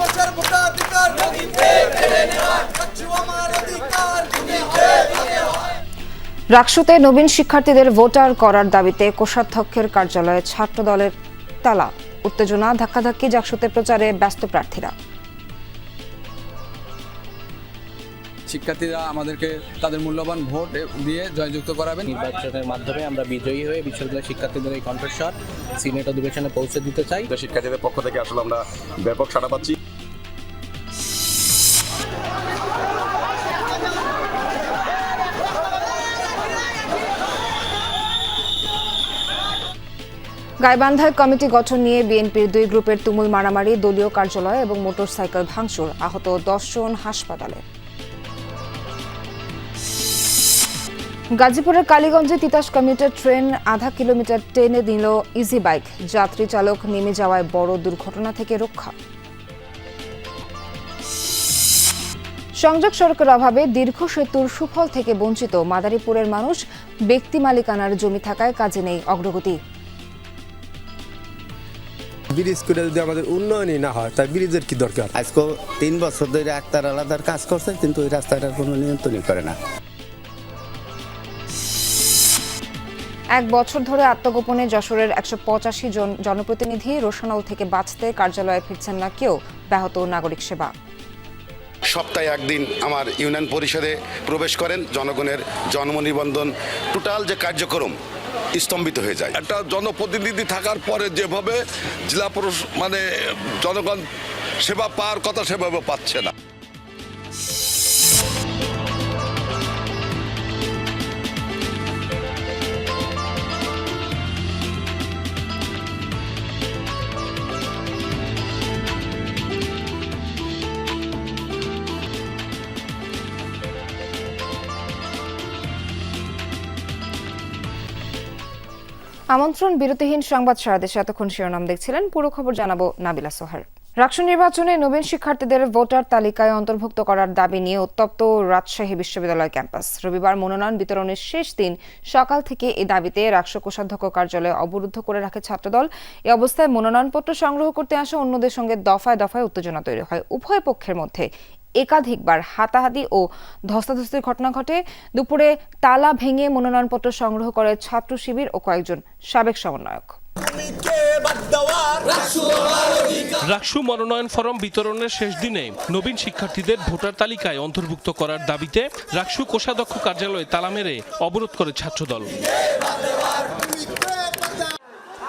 বছর ভোটাধিকার। রাকসুতে নবীন শিক্ষার্থীদের ভোটার করার দাবিতে কোষাধ্যক্ষের কার্যালয়ে ছাত্র দলের তালা। উত্তেজনা ধাক্কাধাক্কি জাকসুতে প্রচারে ব্যস্ত প্রার্থীরা। শিক্ষার্থীরা আমাদেরকে তাদের মূল্যবান ভোট দিয়ে জয়যুক্ত করাবেন। নির্বাচনের মাধ্যমে আমরা বিজয়ী হয়ে বিশ্ববিদ্যালয় শিক্ষার্থীদের এই কণ্ঠস্বর সিনেট অধিবেশনে পৌঁছে দিতে চাই। তো শিক্ষার্থীদের পক্ষ থেকে আসলে আমরা ব্যাপক সাড়া পাচ্ছি। গাইবান্ধায় কমিটি গঠন নিয়ে বিএনপির দুই গ্রুপের তুমুল মারামারি দলীয় কার্যালয় এবং মোটরসাইকেল ভাঙচুর আহত দশজন হাসপাতালে। গাজীপুরের কালীগঞ্জে তিতাস কমিউটার ট্রেন আধা কিলোমিটার টেনে দিল ইজি বাইক যাত্রী চালক নেমে যাওয়ায় বড় দুর্ঘটনা থেকে রক্ষা। সংযোগ সড়কের অভাবে দীর্ঘ সেতুর সুফল থেকে বঞ্চিত মাদারীপুরের মানুষ। ব্যক্তি মালিকানার জমি থাকায় কাজে নেই অগ্রগতি। ব্রিজ করে যদি আমাদের উন্নয়নই না হয় তাই ব্রিজের কি দরকার? আজকে তিন বছর ধরে একতার আলাদার কাজ করছে কিন্তু ওই রাস্তাটার কোনো নিয়ন্ত্রণই করে না। এক বছর ধরে আত্মগোপনে যশোরের একশো পঁচাশি জন জনপ্রতিনিধি রোশানল থেকে বাঁচতে কার্যালয়ে ফিরছেন না কেউ ব্যাহত নাগরিক সেবা। সপ্তাহে একদিন আমার ইউনিয়ন পরিষদে প্রবেশ করেন জনগণের জন্ম নিবন্ধন টোটাল যে কার্যক্রম স্তম্ভিত হয়ে যায়। একটা জনপ্রতিনিধি থাকার পরে যেভাবে জেলা মানে জনগণ সেবা পাওয়ার কথা সেভাবে পাচ্ছে না। আমন্ত্রণ বিরতিহীন সংবাদ সারা দেশে এতক্ষণ শিরোনাম দেখছিলেন। পুরো খবর জানাব নাবিলা সোহার। রাষ্ট্র নির্বাচনে নবীন শিক্ষার্থীদের ভোটার তালিকায় অন্তর্ভুক্ত করার দাবি নিয়ে উত্তপ্ত রাজশাহী বিশ্ববিদ্যালয় ক্যাম্পাস। রবিবার মনোনয়ন বিতরণের শেষ দিন সকাল থেকে এই দাবিতে রাষ্ট্র কোষাধ্যক্ষ কার্যালয় অবরুদ্ধ করে রাখে ছাত্রদল। এই অবস্থায় মনোনয়নপত্র সংগ্রহ করতে আসা অন্যদের সঙ্গে দফায় দফায় উত্তেজনা তৈরি হয়। উভয় পক্ষের মধ্যে একাধিকবার হাতাহাতি ও ধস্তাধস্তির ঘটনা ঘটে। দুপুরে তালা ভেঙে মনোনয়নপত্র সংগ্রহ করে ছাত্র শিবির ও কয়েকজন সাবেক সমন্বয়ক। রাকসু মনোনয়ন ফরম বিতরণের শেষ দিনে নবীন শিক্ষার্থীদের ভোটার তালিকায় অন্তর্ভুক্ত করার দাবিতে রাকসু কোষাধ্যক্ষ কার্যালয়ে তালা মেরে অবরোধ করে ছাত্রদল।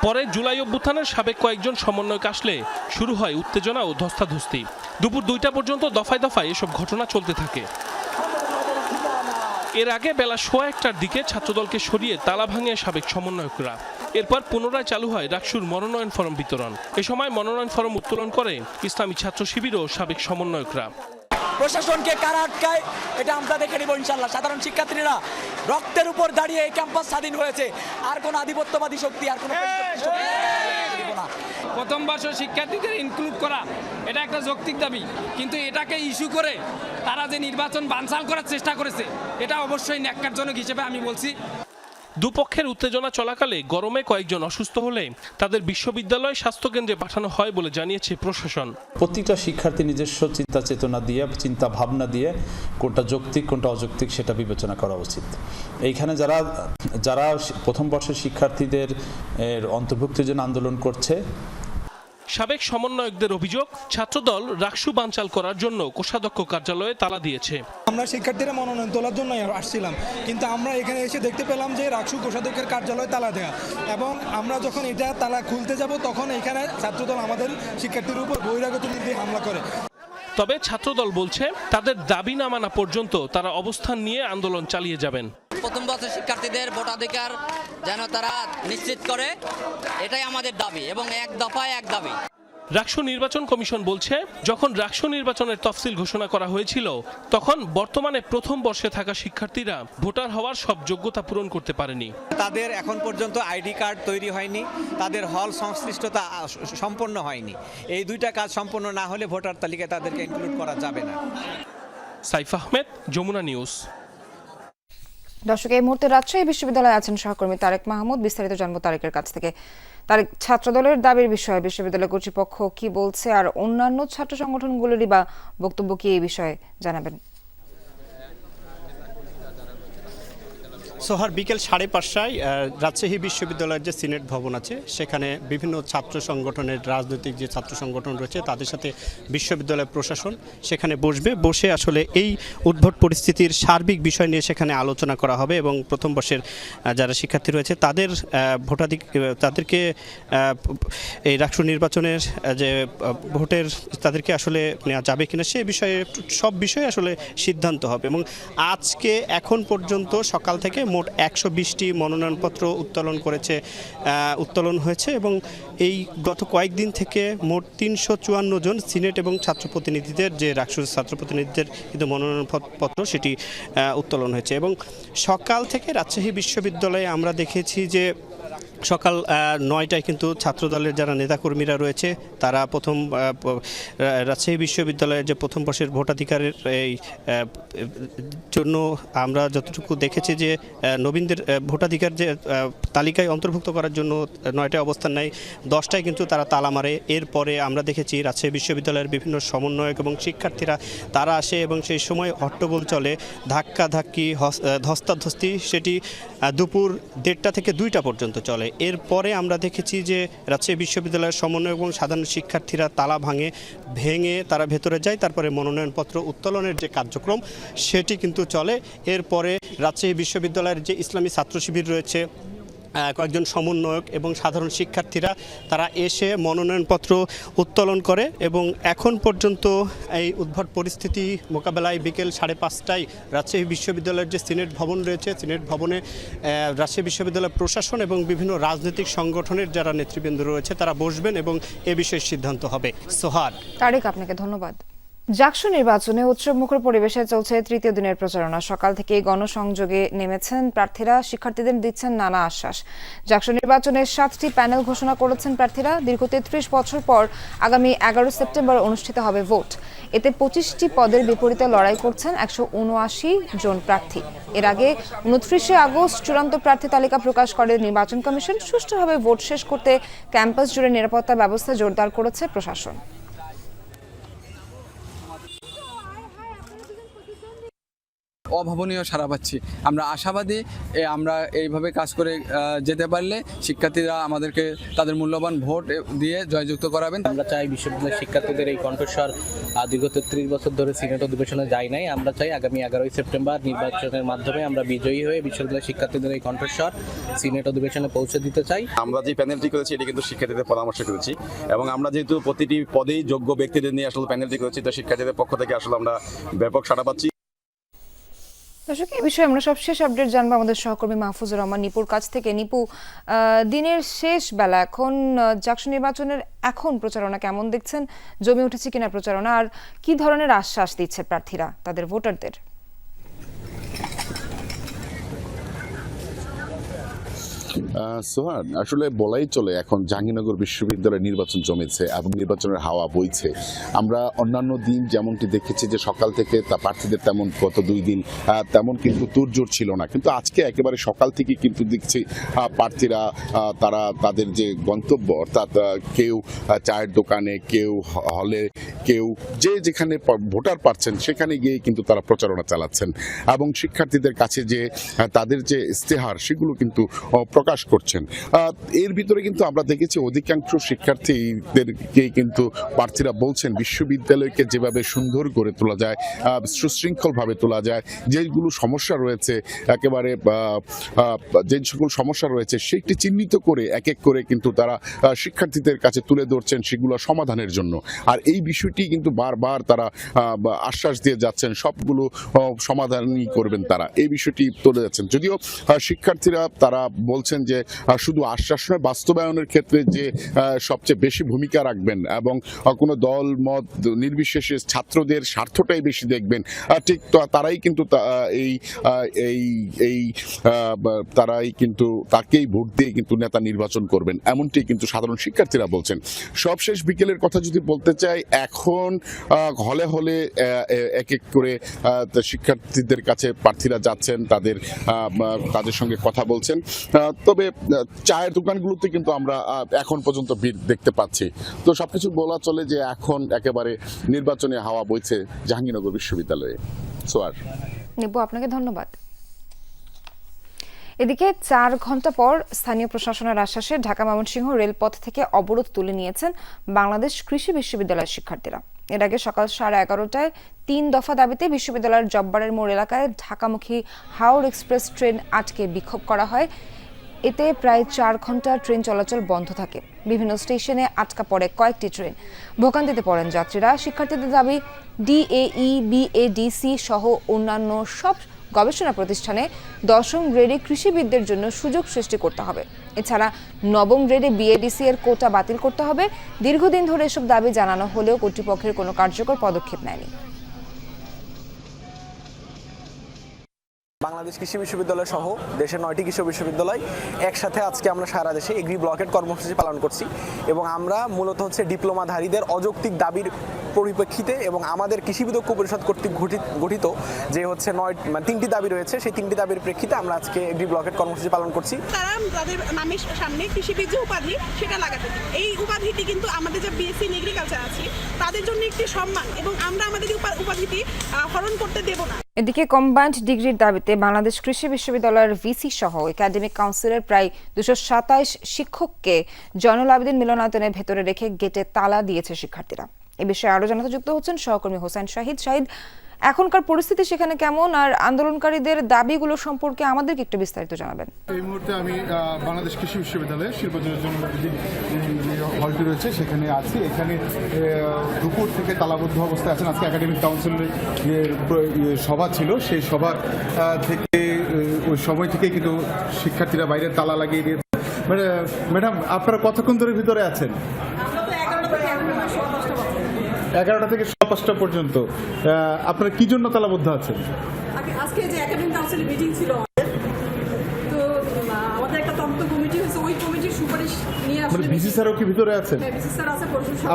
পরে জুলাই অভ্যুত্থানের সাবেক কয়েকজন সমন্বয়ক আসলে শুরু হয় উত্তেজনা ও ধস্তাধস্তি। দুপুর দুইটা পর্যন্ত দফায় দফায় এসব ঘটনা চলতে থাকে। এর আগে বেলা সোয়া একটার দিকে ছাত্রদলকে সরিয়ে তালা ভাঙে সাবেক সমন্বয়করা। এরপর পুনরায় চালু হয় রাকসুর মনোনয়ন ফরম বিতরণ। এ সময় মনোনয়ন ফরম উত্তোলন করে ইসলামী ছাত্র শিবির ও সাবেক সমন্বয়করা। প্রশাসনকে কারা আটকায় এটা আমরা দেখে নিব ইনশাল্লাহ সাধারণ শিক্ষার্থীরা রক্তের উপর দাঁড়িয়ে এই ক্যাম্পাস স্বাধীন হয়েছে। আর কোনো আধিপত্যবাদী শক্তি আর কোনো। প্রথম বর্ষ শিক্ষার্থীদের ইনক্লুড করা এটা একটা যৌক্তিক দাবি। কিন্তু এটাকে ইস্যু করে তারা যে নির্বাচন বানচাল করার চেষ্টা করেছে এটা অবশ্যই ন্যাক্কারজনক হিসেবে আমি বলছি। দুপক্ষের উত্তেজনা চলাকালে গরমে কয়েকজন অসুস্থ হলে তাদের বিশ্ববিদ্যালয় স্বাস্থ্যকেন্দ্রে পাঠানো হয় বলে জানিয়েছে প্রশাসন। প্রতিটা শিক্ষার্থী নিজস্ব চিন্তা চেতনা দিয়ে, চিন্তা ভাবনা দিয়ে কোনটা যৌক্তিক, কোনটা অযৌক্তিক সেটা বিবেচনা করা উচিত। এইখানে যারা যারা প্রথম বর্ষের শিক্ষার্থীদের অন্তর্ভুক্তির জন্য আন্দোলন করছে সাবেক সমন্বয়কদের অভিযোগ, ছাত্রদল রাকসু বানচাল করার জন্য কোষাধ্যক্ষ কার্যালয়ে তালা দিয়েছে। আমরা শিক্ষার্থীরা মনোনয়ন তোলার জন্য আসছিলাম। কিন্তু আমরা এখানে এসে দেখতে পেলাম যে রাকসু কোষাধ্যক্ষের কার্যালয়ে তালা দেয়া। এবং আমরা যখন এটা তালা খুলতে যাব, তখন এখানে ছাত্রদল আমাদের শিক্ষার্থীর উপর বহিরাগত হামলা করে। তবে ছাত্রদল বলছে, তাদের দাবি না মানা পর্যন্ত তারা অবস্থান নিয়ে আন্দোলন চালিয়ে যাবেন। প্রথম বছর শিক্ষার্থীদের ভোটাধিকার যেন তারা নিশ্চিত করে, এটাই আমাদের দাবি এবং এক দফায় এক দাবি। রাকসু নির্বাচন কমিশন বলছে যখন রাকসু নির্বাচনের তফসিল ঘোষণা করা হয়েছিল তখন বর্তমানে প্রথম বর্ষে থাকা শিক্ষার্থীরা ভোটার হওয়ার সব যোগ্যতা পূরণ করতে পারেনি। তাদের এখন পর্যন্ত আইডি কার্ড তৈরি হয়নি তাদের হল সংশ্লিষ্টতা সম্পন্ন হয়নি। এই দুইটা কাজ সম্পন্ন না হলে ভোটার তালিকায় তাদেরকে ইনক্লুড করা যাবে না। সাইফ আহমেদ যমুনা নিউজ। দর্শক, এই মুহূর্তে রাজশাহী বিশ্ববিদ্যালয়ে আছেন সহকর্মী তারেক মাহমুদ। বিস্তারিত জন্ম তারেকের কাছ থেকে। তারেক, ছাত্রদলের দাবির বিষয়ে বিশ্ববিদ্যালয় কর্তৃপক্ষ কি বলছে? আর অন্যান্য ছাত্র সংগঠনগুলোরই বা বক্তব্য কি এই বিষয়ে জানাবেন? সোহার বিকেল সাড়ে পাঁচটায় রাজশাহী বিশ্ববিদ্যালয়ের যে সিনেট ভবন আছে, সেখানে বিভিন্ন ছাত্র সংগঠনের রাজনৈতিক যে ছাত্র সংগঠন রয়েছে, তাদের সাথে বিশ্ববিদ্যালয় প্রশাসন সেখানে বসবে। বসে আসলে এই উদ্ভট পরিস্থিতির সার্বিক বিষয় নিয়ে সেখানে আলোচনা করা হবে এবং প্রথম বর্ষের যারা শিক্ষার্থী রয়েছে, তাদের ভোটাধিক তাদেরকে এই রাষ্ট্র নির্বাচনের যে ভোটের তাদেরকে আসলে নেওয়া যাবে কিনা, সে বিষয়ে, সব বিষয়ে আসলে সিদ্ধান্ত হবে। এবং আজকে, এখন পর্যন্ত সকাল থেকে মোট একশো বিশটি মনোনয়নপত্র উত্তোলন করেছে উত্তোলন হয়েছে এবং এই গত কয়েকদিন থেকে মোট তিনশো চুয়ান্ন জন সিনেট এবং ছাত্র প্রতিনিধিদের যে রাক্ষস ছাত্র প্রতিনিধিদের কিন্তু মনোনয়নপত্র সেটি উত্তোলন হয়েছে এবং সকাল থেকে রাজশাহী বিশ্ববিদ্যালয়ে আমরা দেখেছি যে সকাল নয়টায় কিন্তু ছাত্রদলের যারা নেতাকর্মীরা রয়েছে, তারা প্রথম রাজশাহী বিশ্ববিদ্যালয়ের যে প্রথম বর্ষের ভোটাধিকারের এই জন্য আমরা যতটুকু দেখেছি যে নবীনদের ভোটাধিকার যে তালিকায় অন্তর্ভুক্ত করার জন্য নয়টায় অবস্থান নেয়, দশটায় কিন্তু তারা তালা মারে। এরপরে আমরা দেখেছি রাজশাহী বিশ্ববিদ্যালয়ের বিভিন্ন সমন্বয়ক এবং শিক্ষার্থীরা, তারা আসে এবং সেই সময় হট্টগোল চলে। ধাক্কা ধাক্কি ধস্তাধস্তি, সেটি দুপুর দেড়টা থেকে দুইটা পর্যন্ত চলে। এরপরে আমরা দেখেছি যে রাজশাহী বিশ্ববিদ্যালয়ের সমন্বয় এবং সাধারণ শিক্ষার্থীরা তালা ভাঙে, ভেঙে তারা ভেতরে যায়, তারপরে মনোনয়নপত্র উত্তোলনের যে কার্যক্রম, সেটি কিন্তু চলে। এরপরে রাজশাহী বিশ্ববিদ্যালয়ের যে ইসলামী ছাত্র শিবির রয়েছে কয়েকজন সমন্বয়ক এবং সাধারণ শিক্ষার্থীরা, তারা এসে মনোনয়নপত্র উত্তোলন করে এবং এখন পর্যন্ত এই উদ্ভট পরিস্থিতি মোকাবেলায় বিকেল সাড়ে পাঁচটায় রাজশাহী বিশ্ববিদ্যালয়ের যে সিনেট ভবন রয়েছে, সিনেট ভবনে রাজশাহী বিশ্ববিদ্যালয় প্রশাসন এবং বিভিন্ন রাজনৈতিক সংগঠনের যারা নেতৃবৃন্দ রয়েছে, তারা বসবেন এবং এ বিষয়ে সিদ্ধান্ত হবে। সোহার। তারেক, আপনাকে ধন্যবাদ। জাকসু নির্বাচনে উৎসবমুখর পরিবেশে চলছে তৃতীয় দিনের প্রচারণা। সকাল থেকে গণসংযোগে নেমেছেন প্রার্থীরা, শিক্ষার্থীদের দিচ্ছেন নানা আশ্বাস। জাকসু নির্বাচনে সাতটি প্যানেল ঘোষণা করেছেন প্রার্থীরা। দীর্ঘ তেত্রিশ বছর পর আগামী এগারো সেপ্টেম্বর অনুষ্ঠিত হবে ভোট। এতে পঁচিশটি পদের বিপরীতে লড়াই করছেন একশো উনআশি জন প্রার্থী। এর আগে উনত্রিশে আগস্ট চূড়ান্ত প্রার্থী তালিকা প্রকাশ করে নির্বাচন কমিশন। সুষ্ঠুভাবে ভোট শেষ করতে ক্যাম্পাস জুড়ে নিরাপত্তা ব্যবস্থা জোরদার করেছে প্রশাসন। অভাবনীয় সারা পাচ্ছি। আমরা আশাবাদী এ আমরা এইভাবে কাজ করে যেতে পারলে শিক্ষার্থীরা আমাদেরকে তাদের মূল্যবান ভোট দিয়ে জয়যুক্ত করাবেন। আমরা চাই বিশ্ববিদ্যালয়ের শিক্ষার্থীদের এই কণ্ঠস্বর দীর্ঘ তেত্রিশ বছর ধরে সিনেট অধিবেশনে যায় নাই। আমরা চাই আগামী এগারোই সেপ্টেম্বর নির্বাচনের মাধ্যমে আমরা বিজয়ী হয়ে বিশ্ববিদ্যালয়ের শিক্ষার্থীদের এই কণ্ঠস্বর সিনেট অধিবেশনে পৌঁছে দিতে চাই। আমরা যে প্যানেলটি করেছি এটি কিন্তু শিক্ষার্থীদের পরামর্শ করেছি। এবং আমরা যেহেতু প্রতিটি পদেই যোগ্য ব্যক্তিদের নিয়ে আসলে প্যানেলটি করেছি তো শিক্ষার্থীদের পক্ষ থেকে আসলে আমরা ব্যাপক সাড়া পাচ্ছি। দর্শক, এই বিষয়ে আমরা সবশেষ আপডেট জানব আমাদের সহকর্মী মাহফুজুর রহমান নিপুর কাছ থেকে। নিপু দিনের শেষ বেলা এখন জাকসু নির্বাচনের এখন প্রচারণা কেমন দেখছেন? জমে উঠেছে কিনা প্রচারণা? আর কি ধরনের আশ্বাস দিচ্ছে প্রার্থীরা, তাদের ভোটারদের? সোহান, আসলে বলাই চলে এখন জাহাঙ্গীরনগর বিশ্ববিদ্যালয়ের নির্বাচন জমেছে এবং নির্বাচনের হাওয়া বইছে। আমরা অন্যান্য দিন যেমনটি দেখেছি যে সকাল থেকে তা প্রার্থীদের তেমন গত দুই দিন তেমন কিন্তু তোড়জোড় ছিল না। কিন্তু আজকে একেবারে সকাল থেকে কিন্তু দেখছি প্রার্থীরা তারা তাদের যে গন্তব্য, অর্থাৎ কেউ চায়ের দোকানে, কেউ হলে, কেউ যে যেখানে ভোটার পাচ্ছেন সেখানে গিয়ে কিন্তু তারা প্রচারণা চালাচ্ছেন। এবং শিক্ষার্থীদের কাছে যে তাদের যে ইস্তেহার সেগুলো কিন্তু প্রকাশ করছেন। এর ভিতরে কিন্তু আমরা দেখেছি অধিকাংশ শিক্ষার্থীদেরকে কিন্তু প্রার্থীরা বলছেন বিশ্ববিদ্যালয়কে যেভাবে সুন্দর করে তোলা যায় সুশৃঙ্খলভাবে তোলা যায়, যেগুলো সমস্যা রয়েছে, একেবারে যে সকল সমস্যা রয়েছে সেটি চিহ্নিত করে এক এক করে কিন্তু তারা শিক্ষার্থীদের কাছে তুলে ধরছেন সেগুলো সমাধানের জন্য। আর এই বিষয়টি কিন্তু বারবার তারা আশ্বাস দিয়ে যাচ্ছেন, সবগুলো সমাধানই করবেন তারা। এই বিষয়টি তুলে যাচ্ছেন যদিও শিক্ষার্থীরা তারা বলছেন বলছেন যে শুধু আশ্বাসনের বাস্তবায়নের ক্ষেত্রে যে সবচেয়ে বেশি ভূমিকা রাখবেন এবং কোনো দল, মত নির্বিশেষে ছাত্রদের স্বার্থটাই বেশি দেখবেন। ঠিক তো, তারাই কিন্তু এই এই এই তারাই কিন্তু তাকেই ভোট দিয়ে কিন্তু নেতা নির্বাচন করবেন। এমনটি কিন্তু সাধারণ শিক্ষার্থীরা বলছেন। সবশেষ বিকেলের কথা যদি বলতে চাই, এখন হলে হলে এক এক করে শিক্ষার্থীদের কাছে প্রার্থীরা যাচ্ছেন, তাদের তাদের সঙ্গে কথা বলছেন। তবে চায়ের দোকানগুলোতে কিন্তু আমরা এখন পর্যন্ত ভিড় দেখতে পাচ্ছি। তো সবকিছু বলা চলে যে এখন একেবারে নির্বাচনে হাওয়া বইছে জাহাঙ্গীরনগর বিশ্ববিদ্যালয়ে। সোয়ার নিব্বু আপনাকে ধন্যবাদ। এদিকে চার ঘণ্টা পর স্থানীয় প্রশাসনের আশ্বাসে ঢাকা ময়মনসিংহ রেলপথ থেকে অবরোধ তুলে নিয়েছেন বাংলাদেশ কৃষি বিশ্ববিদ্যালয়ের শিক্ষার্থীরা। এর আগে সকাল সাড়ে এগারোটায় তিন দফা দাবিতে বিশ্ববিদ্যালয়ের জব্বারের মোড় এলাকায় ঢাকামুখী হাওড় এক্সপ্রেস ট্রেন আটকে বিক্ষোভ করা হয়। এতে প্রায় চার ঘণ্টা ট্রেন চলাচল বন্ধ থাকে। বিভিন্ন স্টেশনে আটকা পড়ে কয়েকটি ট্রেন। ভোগান্তিতে পড়েন যাত্রীরা। শিক্ষার্থীদের দাবি, ডিএই, বিএডিসি সহ অন্যান্য সব গবেষণা প্রতিষ্ঠানে দশম গ্রেডে কৃষিবিদদের জন্য সুযোগ সৃষ্টি করতে হবে। এছাড়া নবম গ্রেডে বিএডিসি এর কোটা বাতিল করতে হবে। দীর্ঘদিন ধরে এসব দাবি জানানো হলেও কর্তৃপক্ষের কোনো কার্যকর পদক্ষেপ নেয়নি। বাংলাদেশ কৃষি বিশ্ববিদ্যালয় সহ দেশের নয়টি কৃষি বিশ্ববিদ্যালয় একসাথে আজকে আমরা সারা দেশে এগ্রি ব্লকেট কর্মসূচি পালন করছি এবং আমরা মূলত হচ্ছে ডিপ্লোমাধারীদের অযৌক্তিক দাবির পরিপ্রেক্ষিতে এবং আমাদের কৃষিবিদ ঐক্য পরিষদ কর্তৃক গঠিত যে হচ্ছে নয় মানে তিনটি দাবি রয়েছে, সেই তিনটি দাবির প্রেক্ষিতে আমরা আজকে এগ্রি ব্লকেট কর্মসূচি পালন করছি। তারা তাদের নামের সামনে কৃষিবিদ যে উপাধি, সেটা লাগাতে এই উপাধিটি কিন্তু আমাদের যে বিএসসি এগ্রিকালচার আছে, তাদের জন্য একটি সম্মান এবং আমরা আমাদের উপাধিটি হরণ করতে দেব না। এদিকে কম্বাইন্ড ডিগ্রির দাবিতে বাংলাদেশ কৃষি বিশ্ববিদ্যালয়ের ভিসি সহ একাডেমিক কাউন্সিলের প্রায় দুশো সাতাইশ শিক্ষককে জয়নুল আবেদিন মিলনায়তনের ভেতরে রেখে গেটে তালা দিয়েছে শিক্ষার্থীরা। এ বিষয়ে আরও জানাতে যুক্ত হচ্ছেন সহকর্মী হোসেন শাহিদ। শাহিদ এখনকার পরিস্থিতি সেখানে কেমন? আর আন্দোলনকারীদের দাবিগুলো সম্পর্কে আমাদেরকে একটু বিস্তারিত জানাবেন। এই মুহূর্তে আমি বাংলাদেশ কৃষি বিশ্ববিদ্যালয়ে শিল্পজনের জন্য যে যে হলটি রয়েছে সেখানে আছি। এখানে দুপুর থেকে তালাবদ্ধ অবস্থায় আছেন। আজকে একাডেমিক কাউন্সিলের যে প্র- ইয়ে সভা ছিল সেই সভা থেকে ওই সময় থেকে কিন্তু শিক্ষার্থীরা বাইরে তালা লাগিয়ে দিয়ে মানে, ম্যাডাম আপনারা কতক্ষণ ধরে ভিতরে আছেন? এগারোটা থেকে সোয়া পাঁচটা পর্যন্ত আপনারা কি জন্য তালাবদ্ধ আছেন? আজকে যে একাডেমিক কাউন্সিলের মিটিং ছিল তো আমাদের একটা কমিটি হয়েছে ওই কমিটির সুপারিশ নিয়ে মানে আসলে ভিসি স্যারও কি ভিতরে আছেন? হ্যাঁ, বিসিক স্যার আছে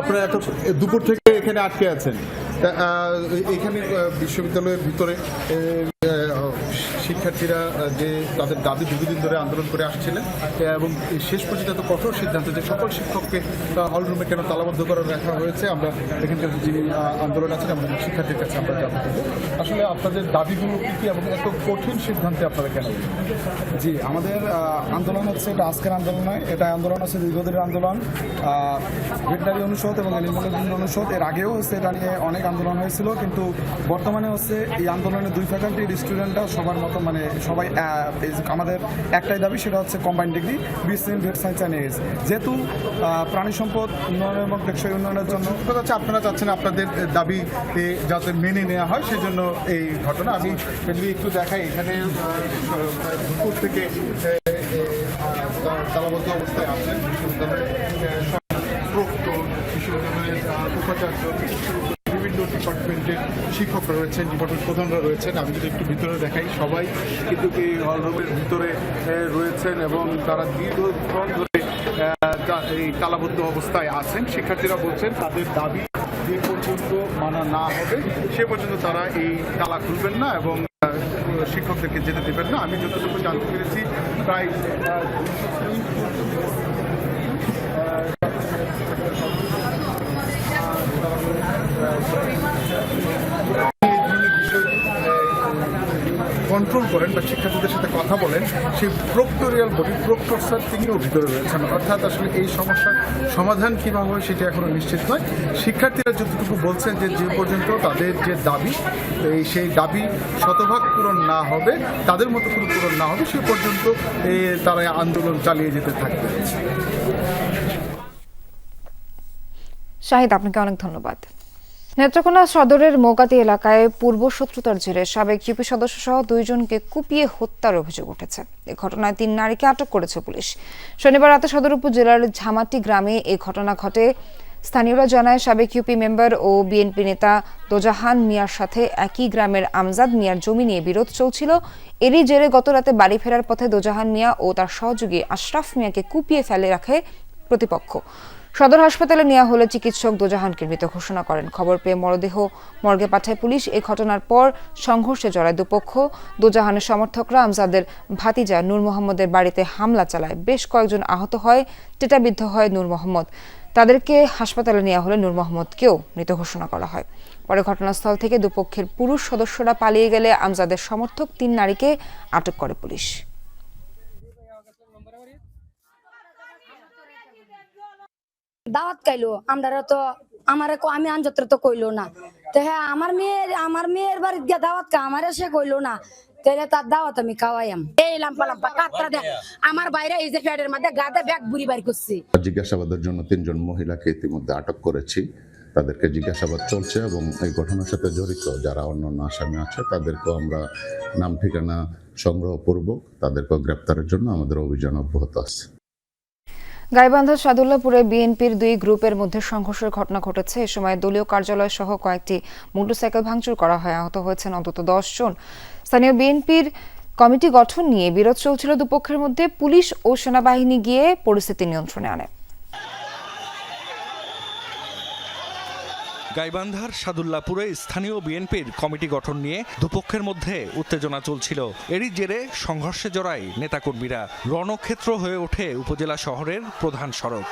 আপনারা এত দুপুর থেকে এখানে আটকে আছেন। এখানে বিশ্ববিদ্যালয়ের ভিতরে শিক্ষার্থীরা যে তাদের দাবি দীর্ঘদিন ধরে আন্দোলন করে আসছিলেন এবং শেষ পর্যন্ত এত কঠোর সিদ্ধান্ত যে সকল শিক্ষককে হল রুমে কেন তালাবদ্ধ করে রাখা হয়েছে, আমরা এখানকার যিনি আন্দোলন আছেন আমাদের শিক্ষার্থীর কাছে আমরা জানতে চাইব আসলে আপনাদের দাবিগুলো কী কী এবং এত কঠিন সিদ্ধান্তে আপনারা কেন জি, আমাদের আন্দোলন হচ্ছে, এটা আজকের আন্দোলন নয়, এটা আন্দোলন হচ্ছে দীর্ঘদিনের আন্দোলন। ভেটেনারি অনুষদ এবং অ্যানিমালজি অনুষদ, এর আগেও হচ্ছে এটা নিয়ে অনেক আন্দোলন হয়েছিল, কিন্তু বর্তমানে হচ্ছে এই আন্দোলনের দুই ফ্যাকাল্টির স্টুডেন্টরা সবার মতো মানে সবাই আমাদের একটাই দাবি, সেটা হচ্ছে combined degree BSc vet science and age যেহেতু প্রাণী সম্পদ উন্নয়ন এবং টেকসই উন্নয়নের জন্য কথা হচ্ছে, আপনারা চাচ্ছেন আপনাদের দাবি যাতে মেনে নেওয়া হয়, সেজন্য এই ঘটনা। আমি যদি একটু দেখাই, এখানে দুপুর থেকে তালাবদ্ধ অবস্থায় আছেন বিশ্ববিদ্যালয়ের প্রক্টর বিশ্ববিদ্যালয়ের উপাচার্য। ডিপার্টমেন্টের শিক্ষকরা রয়েছেন, ডিপার্টমেন্ট প্রধানরা রয়েছেন। আমি যদি একটু ভিতরে দেখাই সবাই, কিন্তু এই হলরুমের ভিতরে রয়েছেন এবং তারা দীর্ঘক্ষণ ধরে এই তালাবদ্ধ অবস্থায় আছেন। শিক্ষার্থীরা বলছেন, তাদের দাবি যে পর্যন্ত মানা না হবে। সে পর্যন্ত তারা এই তালা খুলবেন না এবং শিক্ষকদেরকে যেতে দেবেন না। আমি যতটুকু জানতে পেরেছি, প্রায় করেন বা শিক্ষার্থীদের সাথে কথা বলেন, সেই প্রক্টোরিয়াল বডি প্রক্টর স্যার তিনিও ভিতরে রয়েছেন অর্থাৎ আসলে এই সমস্যার সমাধান কীভাবে হয় সেটা এখনও নিশ্চিত নয়। শিক্ষার্থীরা যতটুকু বলছেন যে যে পর্যন্ত তাদের যে দাবি, এই সেই দাবি শতভাগ পূরণ না হবে, তাদের মতো করে পূরণ না হবে, সে পর্যন্ত তারা আন্দোলন চালিয়ে যেতে থাকবে। শাহিদ, আপনাকে অনেক ধন্যবাদ। নেত্রকোনা সদরের মোগাতি এলাকায় পূর্ব শত্রুতার জেরে সাবেক ইউপি সদস্য সহ দুইজনকে কুপিয়ে হত্যার অভিযোগ উঠেছে। এ ঘটনায় তিন নারীকে আটক করেছে পুলিশ। শনিবার রাতে সদর উপজেলার ঝামাটি গ্রামে এই ঘটনা ঘটে। স্থানীয়রা জানায়, সাবেক ইউপি মেম্বার ও বিএনপি নেতা দোজাহান মিয়ার সাথে একই গ্রামের আমজাদ মিয়ার জমি নিয়ে বিরোধ চলছিল। এরই জেরে গত রাতে বাড়ি ফেরার পথে দোজাহান মিয়া ও তার সহযোগী আশরাফ মিয়াকে কুপিয়ে ফেলে রাখে প্রতিপক্ষ। সদর হাসপাতালে নেওয়া হলে চিকিৎসক দোজাহানকে মৃত ঘোষণা করেন। খবর পেয়ে মরদেহ মর্গে পাঠায় পুলিশ। এই ঘটনার পর সংঘর্ষে জড়ায় দুপক্ষ। দোজাহানের সমর্থকরা আমজাদের ভাতিজা নূর মোহাম্মদের বাড়িতে হামলা চালায়। বেশ কয়েকজন আহত হয়, টেটাবিদ্ধ হয় নূর মোহাম্মদ। তাদেরকে হাসপাতালে নেওয়া হলে নূর মোহাম্মদকেও মৃত ঘোষণা করা হয়। পরে ঘটনাস্থল থেকে দুপক্ষের পুরুষ সদস্যরা পালিয়ে গেলে আমজাদের সমর্থক তিন নারীকে আটক করে পুলিশ। দাওয়াত খাইলো আমরা তো, আমার আমি আনজত্র তো কইলো না। তো হ্যাঁ আমার মেয়ের আমার মেয়ের বাড়িতে গিয়ে দাওয়াত খা আমার সে কইলো না। তাহলে তার দাওয়াত আমি খাওয়াইম এই লাম্পা লাম্পা, কাতরা দে আমার বাইরে এই যে ফ্যাটের মধ্যে গাদে ব্যাগ বুড়ি বাড়ি করছি। জিজ্ঞাসাবাদের জন্য তিনজন মহিলাকে ইতিমধ্যে আটক করেছি। তাদেরকে জিজ্ঞাসাবাদ চলছে এবং এই ঘটনার সাথে জড়িত যারা অন্যান্য আসামি আছে, তাদেরকেও আমরা নাম, ঠিকানা সংগ্রহপূর্বক তাদেরকেও গ্রেপ্তারের জন্য আমাদের অভিযান অব্যাহত আছে। গাইবান্ধার সাদুল্লাপুরে বিএনপির দুই গ্রুপের মধ্যে সংঘর্ষের ঘটনা ঘটেছে। এ সময় দলীয় কার্যালয় সহ কয়েকটি মোটরসাইকেল ভাঙচুর করা হয়। আহত হয়েছেন অন্তত দশ জন। স্থানীয় বিএনপির কমিটি গঠন নিয়ে বিরোধ চলছিল দুপক্ষের মধ্যে। পুলিশ ও সেনাবাহিনী গিয়ে পরিস্থিতি নিয়ন্ত্রণে আনে। গাইবান্ধার সাদুল্লাপুরে স্থানীয় বিএনপির কমিটি গঠন নিয়ে দুপক্ষের মধ্যে উত্তেজনা চলছিল। এরই জেরে সংঘর্ষে জড়ায় নেতাকর্মীরা রণক্ষেত্র হয়ে ওঠে উপজেলা শহরের প্রধান সড়ক।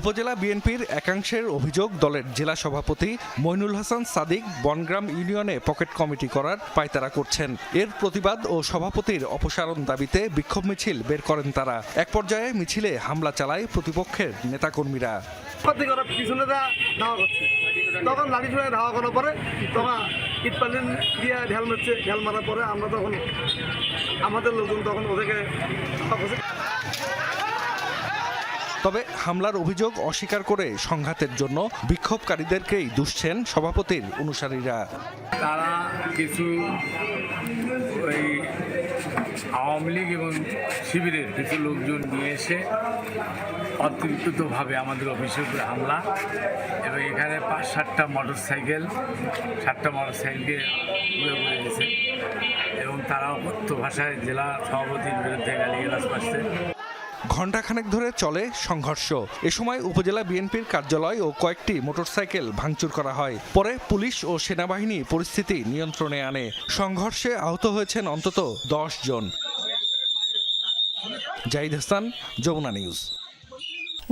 উপজেলা বিএনপির একাংশের অভিযোগ, দলের জেলা সভাপতি মইনুল হাসান সাদিক বনগ্রাম ইউনিয়নে পকেট কমিটি করার পায়তারা করছেন। এর প্রতিবাদ ও সভাপতির অপসারণ দাবিতে বিক্ষোভ মিছিল বের করেন তারা। এক পর্যায়ে মিছিলে হামলা চালায় প্রতিপক্ষের নেতাকর্মীরা। থেকে ওরা পিছনে ধাওয়া করছে। তখন লাঠি ছুঁড়ে ধাওয়া করার পরে তখন ইট পালিন দিয়ে ঢেল মারছে ঢেল মারার পরে আমরা তখন আমাদের লোকজন তখন ওদেরকে ধাওয়া করছে। তবে হামলার অভিযোগ অস্বীকার করে সংঘাতের জন্য বিক্ষোভকারীদেরকেই দুষছেন সভাপতির অনুসারীরা। তারা কিছু ওই আওয়ামী লীগ এবং শিবিরের কিছু লোকজন নিয়ে এসে অতৃপ্তভাবে আমাদের অফিসের উপরে হামলা এবং এখানে পাঁচ, সাতটা মোটর সাইকেল সাতটা মোটর সাইকেলকে উড়ে পড়ে গেছে এবং তারা অকথ্য ভাষায় জেলা সভাপতির বিরুদ্ধে গালিগালাজ করছে। ঘণ্টাখানেক ধরে চলে সংঘর্ষ। এ সময় উপজেলা বিএনপির কার্যালয় ও কয়েকটি মোটরসাইকেল ভাঙচুর করা হয়। পরে পুলিশ ও সেনাবাহিনী পরিস্থিতি নিয়ন্ত্রণে আনে। সংঘর্ষে আহত হয়েছেন অন্তত দশ জন। জাহিদ হাসান, যমুনা নিউজ।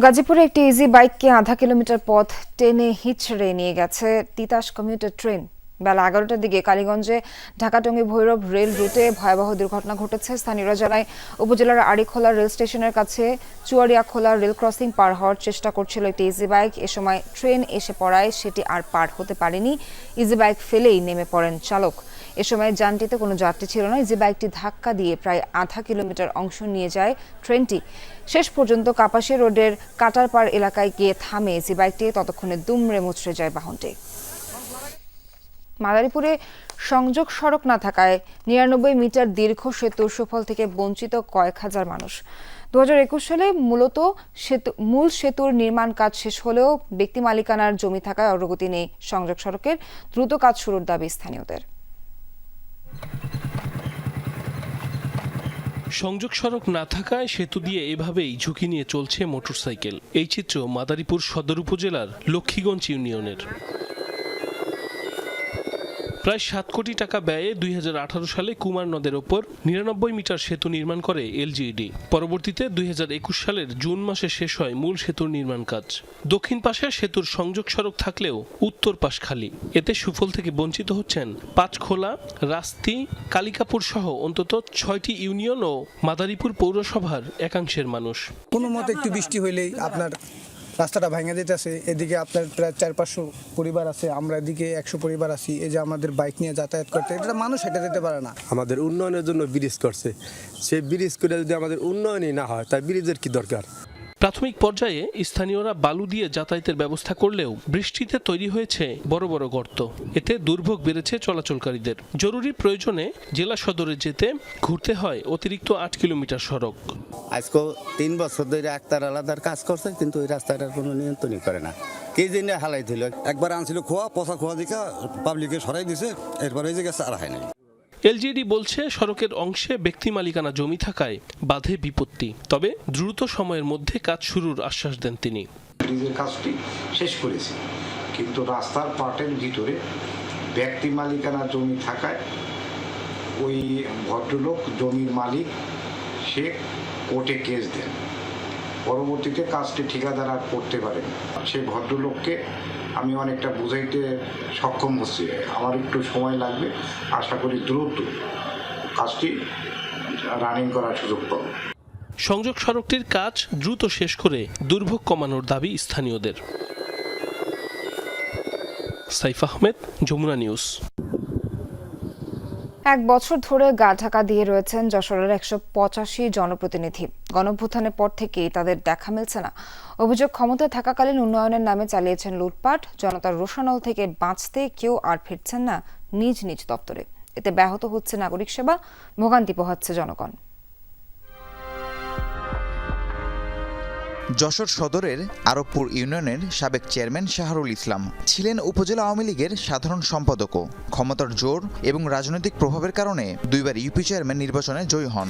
গাজীপুরে একটি ইজি বাইককে আধা কিলোমিটার পথ টেনে হিচড়ে নিয়ে গেছে তিতাস কমিউটার ট্রেন। বেলা এগারোটার দিকে কালীগঞ্জে ঢাকাটঙ্গী ভৈরব রেল রুটে ভয়াবহ দুর্ঘটনা ঘটেছে। স্থানীয়রা জানায়, উপজেলার আড়িখোলা রেল স্টেশনের কাছে চুয়ারিয়াখোলা রেল ক্রসিং পার হওয়ার চেষ্টা করছিল একটি ইজি বাইক। এ সময় ট্রেন এসে পড়ায় সেটি আর পার হতে পারেনি। ইজি বাইক ফেলেই নেমে পড়েন চালক। এ সময় যানটিতে কোনো যাত্রী ছিল না। যে বাইকটি ধাক্কা দিয়ে প্রায় আধা কিলোমিটার অংশ নিয়ে যায় ট্রেনটি। শেষ পর্যন্ত কাপাসি রোডের কাটারপাড় এলাকায় গিয়ে থামে যে বাইকটি। ততক্ষণে দুমড়ে মুচড়ে যায় বাহনটি। মাদারীপুরে সংযোগ সড়ক না থাকায় নিরানব্বই মিটার দীর্ঘ সেতুর সুফল থেকে বঞ্চিত কয়েক হাজার মানুষ। দু হাজার একুশ সালে মূলত সেতু, মূল সেতুর নির্মাণ কাজ শেষ হলেও ব্যক্তি মালিকানার জমি থাকায় অগ্রগতি নেই সংযোগ সড়কের। দ্রুত কাজ শুরুর দাবি স্থানীয়দের। সংযোগ সড়ক না থাকায় সেতু দিয়ে এভাবেই ঝুঁকি নিয়ে চলছে মোটরসাইকেল। এই চিত্র মাদারীপুর সদর উপজেলার লক্ষ্মীগঞ্জ ইউনিয়নের। প্রায় সাত কোটি টাকা ব্যয়ে দুই হাজার আঠারো সালে কুমার নদের ওপর নিরানব্বই মিটার সেতু নির্মাণ করে এলজিইডি পরবর্তীতে দুই হাজার একুশ সালের জুন মাসে শেষ হয় মূল সেতুর নির্মাণ কাজ। দক্ষিণ পাশে সেতুর সংযোগ সড়ক থাকলেও উত্তর পাশ খালি। এতে সুফল থেকে বঞ্চিত হচ্ছেন পাঁচখোলা, রাস্তি, কালিকাপুর সহ অন্তত ছয়টি ইউনিয়ন ও মাদারীপুর পৌরসভার একাংশের মানুষ। কোনো মতে একটু বৃষ্টি হইলেই আপনার রাস্তাটা ভেঙে যেতেছে এদিকে আপনার প্রায় চার পাঁচশো পরিবার আছে, আমরা এদিকে একশো পরিবার আছি, এই যে আমাদের বাইক নিয়ে যাতায়াত করতে, এটা মানুষ হেঁটে যেতে পারে না। আমাদের উন্নয়নের জন্য ব্রিজ করছে, সেই ব্রিজ করে যদি আমাদের উন্নয়নই না হয়, তাই ব্রিজের কি দরকার? প্রাথমিক পর্যায়ে স্থানীয়রা বালু দিয়ে যাতায়াতের ব্যবস্থা করলেও বৃষ্টিতে তৈরি হয়েছে বড় বড় গর্ত। এতে দুর্ভোগ বেড়েছে চলাচলকারীদের। জরুরি প্রয়োজনে জেলা সদরে যেতে ঘুরতে হয় অতিরিক্ত আট কিলোমিটার সড়ক। আজকে তিন বছর ধরে একতার আলাদার কাজ করছে, কিন্তু ওই রাস্তাটার কোনো নিয়ন্ত্রণই করে না। কি দিনে হালাই দিল। একবার আনছিল খোয়া, পচা খোয়া দিকা পাবলিকে সরাই দিছে, এরপরে যে গেছে আর হয় নাই। এলজিডি বলছে সড়কের অংশে ব্যক্তি মালিকানা জমি থাকায় বাধে বিপত্তি। তবে দ্রুত সময়ের মধ্যে কাজ শুরুর আশ্বাস দেন তিনি। কাজটি শেষ করেছি। কিন্তু রাস্তার পার্টের ভিতরে ব্যক্তি মালিকানা জমি থাকায় ওই ভদ্রলোক, জমির মালিক, সে কোর্টে কেস দেন। পরবর্তীতে কাজটি ঠিকাদার আর করতে পারেন। সেই ভদ্রলোককে আমি অনেকটা বুঝাইতে সক্ষম হচ্ছি। আমার একটু সময় লাগবে। আশা করি দ্রুত কাজটি রানিং করার সুযোগ পাবো। সংযোগ সড়কটির কাজ দ্রুত শেষ করে দুর্ভোগ কমানোর দাবি স্থানীয়দের। সাইফ আহমেদ, যমুনা নিউজ। এক বছর ধরে গা ঢাকা দিয়ে রয়েছেন যশোরের একশো পঁচাশি জনপ্রতিনিধি। গণভ্যুত্থানের পর থেকেই তাদের দেখা মিলছে না। অভিযোগ ক্ষমতায় থাকাকালীন উন্নয়নের নামে চালিয়েছেন লুটপাট। জনতার রোষানল থেকে বাঁচতে কেউ আর ফিরছেন না নিজ নিজ দপ্তরে। এতে ব্যাহত হচ্ছে নাগরিক সেবা, ভোগান্তি পোহাচ্ছে জনগণ। যশোর সদরের আরবপুর ইউনিয়নের সাবেক চেয়ারম্যান শাহরুল ইসলাম ছিলেন উপজেলা আওয়ামী লীগের সাধারণ সম্পাদকও। ক্ষমতার জোর এবং রাজনৈতিক প্রভাবের কারণে দুইবার ইউপি চেয়ারম্যান নির্বাচনে জয়ী হন।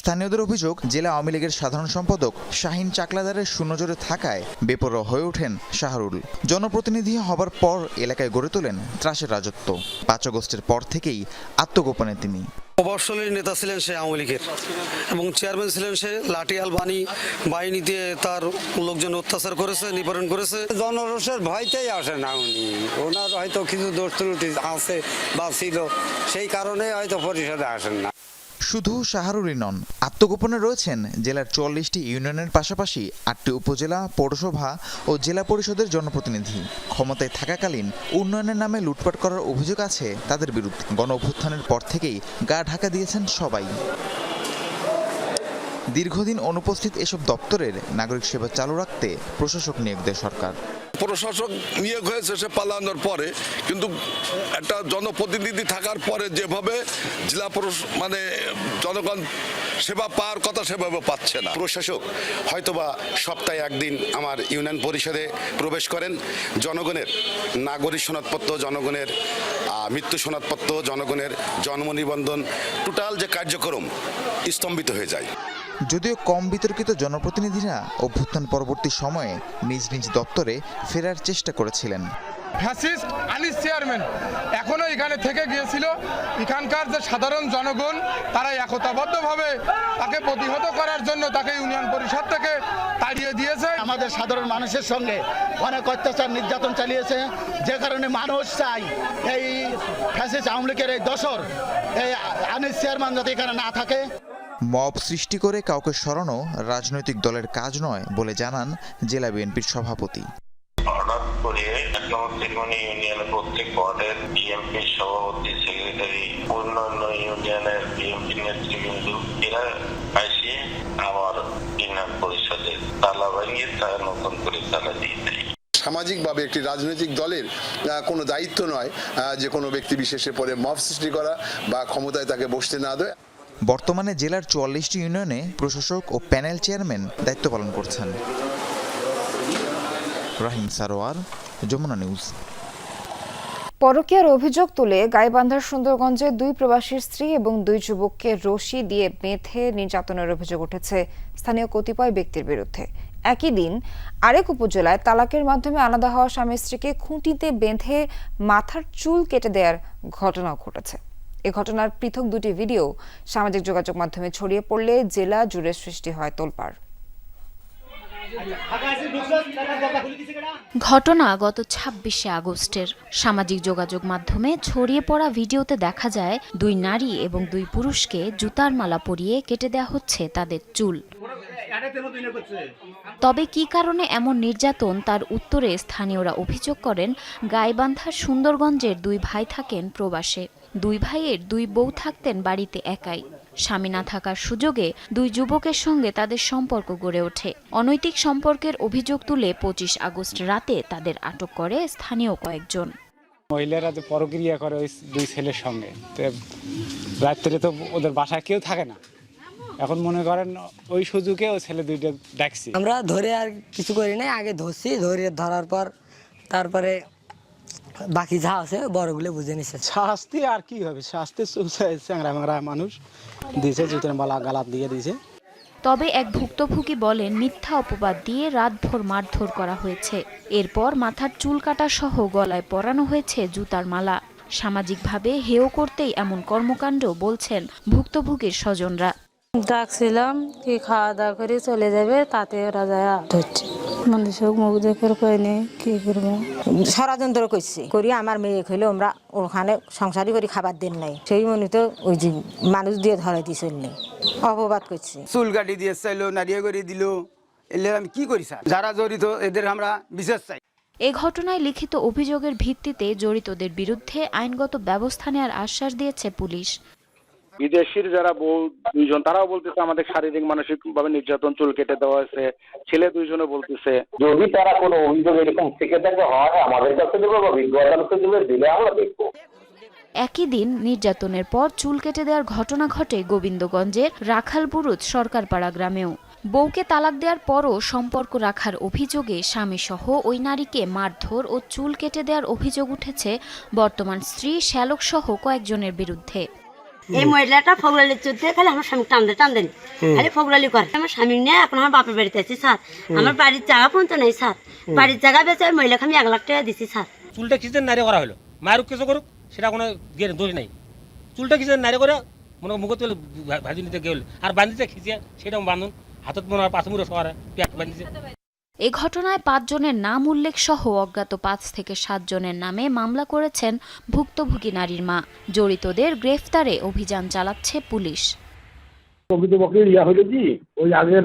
স্থানীয়দের অভিযোগ জেলা আওয়ামী লীগের সাধারণ সম্পাদক শাহিন চাকলাদারের শূন্যজোরে থাকায় বেপরোয়া হয়ে ওঠেন শাহরুল। জনপ্রতিনিধি হবার পর এলাকায় গড়ে তোলেন ত্রাসের রাজত্ব। পাঁচ আগস্টের পর থেকেই আত্মগোপনে তিনি। প্রভাবশালী নেতা ছিলেন সে আওয়ামী লীগের এবং চেয়ারম্যান ছিলেন সে লাঠিয়াল বাণী বাহিনী দিয়ে তার লোকজন অত্যাচার করেছে নিবারণ করেছে। জনরসের ভয়তেই আসে না উনি ওনার হয়তো কিছু দোষ ত্রুটি আছে বা ছিল সেই কারণে হয়তো পরিষদে আসেন না। শুধু শাহরুরই নন, আত্মগোপনে রয়েছেন জেলার চুয়াল্লিশটি ইউনিয়নের পাশাপাশি আটটি উপজেলা, পৌরসভা ও জেলা পরিষদের জনপ্রতিনিধি। ক্ষমতায় থাকাকালীন উন্নয়নের নামে লুটপাট করার অভিযোগ আছে তাদের বিরুদ্ধে। গণ অভ্যুত্থানের পর থেকেই গা ঢাকা দিয়েছেন সবাই। দীর্ঘদিন অনুপস্থিত এসব দপ্তরের নাগরিক সেবা চালু রাখতে প্রশাসক নিয়োগ দেয় সরকার। প্রশাসক নিয়োগ হয়েছে, সে পালানোর পরে। কিন্তু একটা জনপ্রতিনিধি থাকার পরে যেভাবে জেলা মানে জনগণ সেবা পাওয়ার কথা সেভাবে পাচ্ছে না। প্রশাসক হয়তোবা সপ্তাহে একদিন আমার ইউনিয়ন পরিষদে প্রবেশ করেন। জনগণের নাগরিক সনদপত্র, জনগণের মৃত্যু সনদপত্র, জনগণের জন্ম নিবন্ধন, টোটাল যে কার্যক্রম স্তম্ভিত হয়ে যায়। যদিও কম বিতর্কিত জনপ্রতিনিধিরা অভ্যুত্থান পরবর্তী সময়ে নিজ নিজ দপ্তরে ফেরার চেষ্টা করেছিলেন। ফ্যাসিস্ট আলিস চেয়ারম্যান এখনও এখানে থেকে গিয়েছিল। এখানকার যে সাধারণ জনগণ তারা একতাবদ্ধভাবে তাকে প্রতিহত করার জন্য তাকে ইউনিয়ন পরিষদ থেকে তাড়িয়ে দিয়েছে। আমাদের সাধারণ মানুষের সঙ্গে অনেক অত্যাচার নির্যাতন চালিয়েছে। যে কারণে মানুষ চাই এই ফ্যাসিস আওয়ামী লীগের এই দশর এই আনিস চেয়ারম্যান যাতে এখানে না থাকে। মব সৃষ্টি করে কাউকে সরানো রাজনৈতিক দলের কাজ নয় বলে জানান জেলা বিএনপির সভাপতি। হঠাৎ করে এক নম্বর ত্রিমণি ইউনিয়নের প্রত্যেক ওয়ার্ডের বিএমপির সভাপতি সেক্রেটারি অন্যান্য ইউনিয়নের বিএমপি নেতৃবৃন্দ এরা আসিয়ে আমার ইউনিয়ন পরিষদের তালা ভাঙিয়ে তারা নতুন করে তালা দিয়ে দেয়। সামাজিকভাবে একটি রাজনৈতিক দলের কোনো দায়িত্ব নয় যে কোনো ব্যক্তি বিশেষে পরে মব সৃষ্টি করা বা ক্ষমতায় তাকে বসতে না দেয় বর্তমানে জেলার চুয়াল্লিশটি ইউনিয়নে প্রশাসক ও প্যানেল চেয়ারম্যান দায়িত্ব পালন করছেন। রাহিম সারোয়ার, যমুনা নিউজ। পরকীয়ার অভিযোগ তুলে গাইবান্ধার সুন্দরগঞ্জে দুই প্রবাসীর স্ত্রী এবং দুই যুবককে রশি দিয়ে বেঁধে নির্যাতনের অভিযোগ উঠেছে স্থানীয় কতিপয় ব্যক্তির বিরুদ্ধে। একই দিন আরেক উপজেলায় তালাকের মাধ্যমে আলাদা হওয়া স্বামী স্ত্রীকে খুঁটিতে বেঁধে মাথার চুল কেটে দেওয়ার ঘটনাও ঘটেছে। এ ঘটনার পৃথক দুটি ভিডিও সামাজিক যোগাযোগ মাধ্যমে ছড়িয়ে পড়লে জেলা জুড়ে সৃষ্টি হয় তোলপাড়। ঘটনা গত ছাব্বিশে আগস্টের। সামাজিক যোগাযোগ মাধ্যমে ছড়িয়ে পড়া ভিডিওতে দেখা যায়, দুই নারী এবং দুই পুরুষকে জুতার মালা পরিয়ে কেটে দেওয়া হচ্ছে তাদের চুল। তবে কি কারণে এমন নির্যাতন? তার উত্তরে স্থানীয়রা অভিযোগ করেন গাইবান্ধার সুন্দরগঞ্জের দুই ভাই থাকেন প্রবাসে। দুই ভাইয়ের দুই বউ থাকতেন বাড়িতে একাই। স্বামী না থাকার সুযোগে দুই যুবকের সঙ্গে তাদের সম্পর্ক গড়ে ওঠে। অনৈতিক সম্পর্কের অভিযোগ তুলে পঁচিশ আগস্ট রাতে তাদের আটক করে স্থানীয় কয়েকজন। মহিলারা যে পরক্রিয়া করে ওই দুই ছেলের সঙ্গে তো রাত্রে তো ওদের বাসায় কেউ থাকে না। এখন মনে করেন ওই সুযোগে ওই ছেলে দুইটা ডাকছি। আমরা ধরে আর কিছু করি নাই আগে ধরছি ধরে ধরার পর তারপরে বাকি যা আছে বড়গুলো বুঝে নিছে। শাস্তি আর কি হবে? শাস্তি চ্যাংরা ম্যাংরা মানুষ দিয়েছে জুতের মালা গালাত দিয়ে দিয়েছে। তবে এক ভুক্তভোগী বলেন মিথ্যা অপবাদ দিয়ে রাতভর মারধর করা হয়েছে। এরপর মাথার চুল কাটা সহ গলায় পরানো হয়েছে জুতার মালা। সামাজিকভাবে হেয় করতেই এমন কর্মকাণ্ড বলছেন ভুক্তভোগীর স্বজনরা। ডাকছিলাম কি খাওয়া দাওয়া করে চলে যাবে তাতে ওরা যায় ধরছে। সব মুখ দেখে কয়নি কি করব? ষড়যন্ত্র করছে। করি আমার মেয়ে হইলে আমরা ওখানে সংসারই করি খাবার দেন নাই। সেই মনে তো ওই যে মানুষ দিয়ে ধরে দিয়ে চললে অপবাদ করছে। চুল কাটি দিয়ে চাইলো নারিয়ে করে দিল। এলে আমি কি করি স্যার? যারা জড়িত এদের আমরা বিশেষ চাই। এ ঘটনায় লিখিত অভিযোগের ভিত্তিতে জড়িতদের বিরুদ্ধে আইনগত ব্যবস্থা নেওয়ার আশ্বাস দিয়েছে পুলিশ। বিদেশির যারা বউ দুইজন তারাও বলতেছে আমাদের শারীরিক মানসিক ভাবে নির্যাতন চুল কেটে দেওয়া হয়েছে ছেলে দুইজনে বলতেছে। যদি তারা কোনো অভিযোগ এরকম থেকে থাকে হয় আমাদের কাছে দেবে বা বিজ্ঞ আদালতে দেবে দিলে আমরা দেখব। একই দিন নির্যাতনের পর চুল কেটে দেওয়ার ঘটনা ঘটে গোবিন্দগঞ্জের রাখালপুরুত সরকারপাড়া গ্রামেও। বউকে তালাক দেওয়ার পরও সম্পর্ক রাখার অভিযোগে স্বামীসহ ওই নারীকে মারধর ও চুল কেটে দেওয়ার অভিযোগ উঠেছে বর্তমান স্ত্রী শ্যালক সহ কয়েকজনের বিরুদ্ধে। এই মহিলাটা ফগলালি চলতে খালি আমার স্বামী টানতে টানতেন। খালি ফগলালি করে। আমার স্বামী নিয়ে এখন আমার বাপের বাড়িতে আছি স্যার। আমার বাড়ির জায়গা পর্যন্ত নেই স্যার। বাড়ির জায়গা বেঁচে ওই মহিলাকে আমি এক লাখ টাকা দিছি স্যার। চুলটা কিছুদিন নারী করা হলো। মায়ের কিছু করুক সেটা কোনো দোষ নাই। চুলটা কিছুদিন নারী করে মনে মুখ তুলে ভাজি নিতে গেল। আর বান্ধিতে খিচিয়ে সেটা বান্ধন হাতত মনে হয় পাঁচ মুড়ো সহারে পেট বান্ধিছে এ ঘটনায় পাঁচজনের নাম উল্লেখ সহ অজ্ঞাত পাঁচ থেকে সাতজনের নামে মামলা করেছেন ভুক্তভোগী নারীর মা। জড়িতদের গ্রেফতারে অভিযান চালাচ্ছে পুলিশ। প্রকৃতপক্ষে ইয়া হলো কি? ওই আগের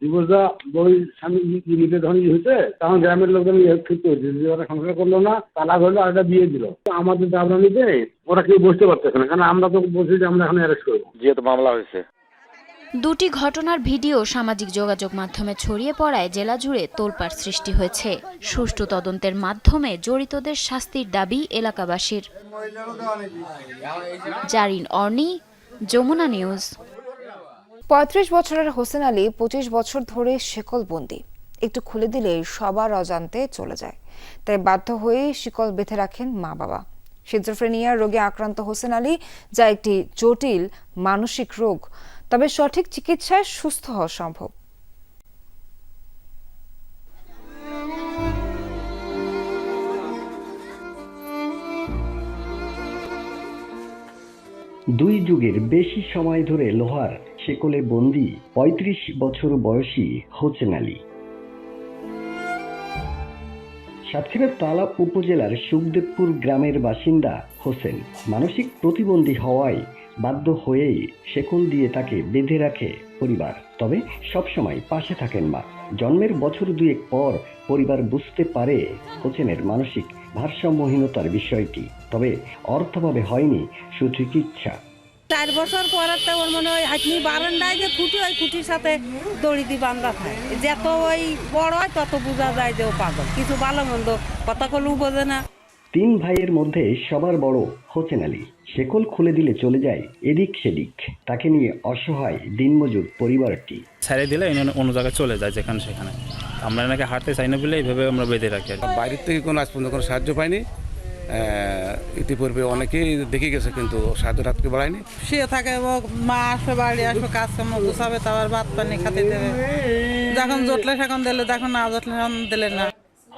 দিবসা বই স্বামী নিতে ধনী হয়েছে তখন গ্রামের লোকজন ইয়ে ঠিক করেছে যে ওরা সংসার করল না তালাক হলো আর একটা বিয়ে দিল। তো আমাদের দাবরানিতে ওরা কেউ বসতে পারতেছে না কারণ আমরা তো বলছি যে আমরা এখন অ্যারেস্ট করব। যেহেতু মামলা হয়েছে। দুটি ঘটনার ভিডিও সামাজিক যোগাযোগ মাধ্যমে ছড়িয়ে পড়ায় জেলা জুড়ে তোলপাড় সৃষ্টি হয়েছে। সুষ্ঠু তদন্তের মাধ্যমে জড়িতদের শাস্তির দাবি এলাকাবাসীর। জারিন অর্নি, যমুনা নিউজ। পঁয়ত্রিশ বছরের হোসেন আলী পঁচিশ বছর ধরে শেকলবন্দি। একটু খুলে দিলেই সবার অজান্তে চলে যায়। তাই বাধ্য হয়েই শিকল বেঁধে রাখেন মা বাবা। সিজোফ্রেনিয়ার রোগে আক্রান্ত হোসেন আলী, যা একটি জটিল মানসিক রোগ। তবে সঠিক চিকিৎসায় সুস্থ হওয়া সম্ভব। দুই যুগের বেশি সময় ধরে লোহার শেকলে বন্দি পঁয়ত্রিশ বছর বয়সী হোসেন আলী। সাতক্ষীরার তালা উপজেলার সুখদেবপুর গ্রামের বাসিন্দা হোসেন। মানসিক প্রতিবন্ধী হওয়ায় বাধ্য হয়েই শেকল দিয়ে তাকে বেঁধে রাখে পরিবার। তবে সবসময় পাশে থাকেন মা। জন্মের বছর দুয়েক পর পরিবার বুঝতে পারে হোসেনের মানসিক ভারসাম্যহীনতার বিষয়টি। তবে অর্থভাবে হয়নি সুচিকিৎসা চার বছর পর একটা ওর মনে হয় আপনি বারান্দায় যে খুঁটি, ওই খুঁটির সাথে দড়ি দিয়ে বান্ধা থাকে যত ওই বড় হয়, তত বোঝা যায় যে ও পাগল। কিছু ভালো মন্দ কথা কলেও বোঝে না। তিন ভাইয়ের মধ্যে সবার বড় হোসেন আলী। শেকল খুলে দিলে চলে যায় এদিক সেদিক। তাকে নিয়ে অসহায় দিনমজুর পরিবারটি। ছেড়ে দিলে অন্য জায়গায় চলে যায় যেখানে সেখানে। আমরা এনাকে হাঁটতে চাই না বলে এইভাবে আমরা বেঁধে রাখি আর বাইরের থেকে কোনো আজ পর্যন্ত কোনো সাহায্য পাইনি ইতিপূর্বে অনেকেই দেখে গেছে কিন্তু সাহায্য রাতকে বাড়ায়নি। শুয়ে থাকে মা আসবে বাড়ি আসবে কাজ কাম গুছাবে তারপর ভাত পানি খাতে দেবে। যখন জটলে সেখন দিলে তখন না জটলে সেখন দিলে না।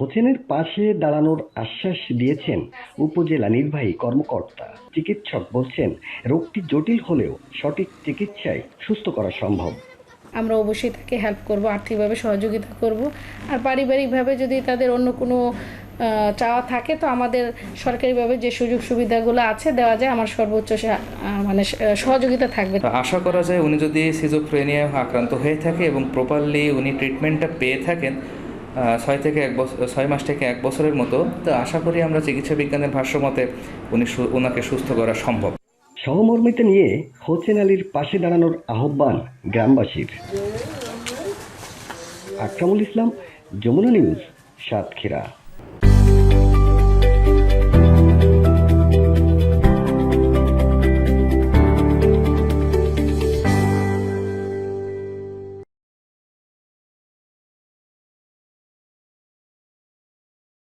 হোসেনের পাশে দাঁড়ানোর আশ্বাস দিয়েছেন উপজেলা নির্বাহী কর্মকর্তা। চিকিৎসক বলছেন রোগটি জটিল হলেও সঠিক চিকিৎসায় সুস্থ করা সম্ভব। আমরা অবশ্যই তাকে হেল্প করব আর্থিকভাবে সহযোগিতা করব। আর পারিবারিকভাবে যদি তাদের অন্য কোনো চাওয়া থাকে তো আমাদের সরকারিভাবে যে সুযোগ সুবিধাগুলো আছে দেওয়া যায় আমার সর্বোচ্চ সা- মানে সহযোগিতা থাকবে। তো আশা করা যায় উনি যদি সিজোফ্রেনিয়া আক্রান্ত হয়ে থাকে এবং প্রপারলি উনি ট্রিটমেন্টটা পেয়ে থাকেন ছয় থেকে এক বছর ছয় মাস থেকে এক বছরের মতো। তো আশা করি আমরা চিকিৎসা বিজ্ঞানের ভাষ্যমতে উনি ওনাকে সুস্থ করা সম্ভব। সহমর্মিত নিয়ে হোসেন আলীর পাশে দাঁড়ানোর আহ্বান গ্রামবাসীর। আকরামুল ইসলাম, যমুনা নিউজ, সাতক্ষীরা।